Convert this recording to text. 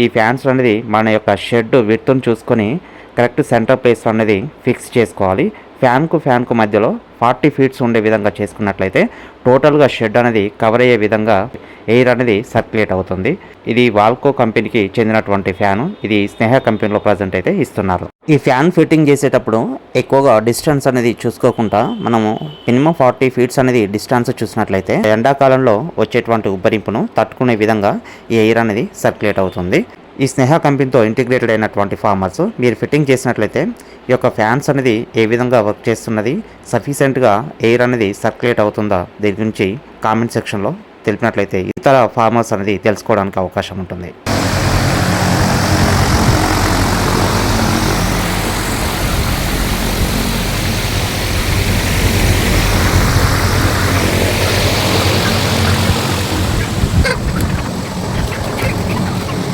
ఈ ఫ్యాన్స్ అనేది మన యొక్క షెడ్ విత్తును చూసుకొని కరెక్ట్ సెంటర్ ప్లేస్ అనేది ఫిక్స్ చేసుకోవాలి. ఫ్యాన్కు ఫ్యాన్కు మధ్యలో ఫార్టీ ఫీట్స్ ఉండే విధంగా చేసుకున్నట్లయితే టోటల్గా షెడ్ అనేది కవర్ అయ్యే విధంగా ఎయిర్ అనేది సర్క్యులేట్ అవుతుంది. ఇది వాల్కో కంపెనీకి చెందినటువంటి ఫ్యాను. ఇది స్నేహ కంపెనీలో ప్రజెంట్ అయితే ఇస్తున్నారు. ఈ ఫ్యాన్ ఫిట్టింగ్ చేసేటప్పుడు ఎక్కువగా డిస్టెన్స్ అనేది చూసుకోకుండా మనము మినిమం ఫార్టీ ఫీట్స్ అనేది డిస్టెన్స్ చూసినట్లయితే ఎండాకాలంలో వచ్చేటువంటి ఉబ్బరింపును తట్టుకునే విధంగా ఈ ఎయిర్ అనేది సర్క్యులేట్ అవుతుంది. ఈ స్నేహ కంపెనీతో ఇంటిగ్రేటెడ్ అయినటువంటి ఫార్మర్స్ మీరు ఫిట్టింగ్ చేసినట్లయితే ఈ యొక్క ఫ్యాన్స్ అనేది ఏ విధంగా వర్క్ చేస్తున్నది? సఫిషియెంట్గా ఎయిర్ అనేది సర్క్యులేట్ అవుతుందా? దీని గురించి కామెంట్ సెక్షన్లో తెలిపినట్లయితే ఇతర ఫార్మర్స్ అనేది తెలుసుకోవడానికి అవకాశం ఉంటుంది.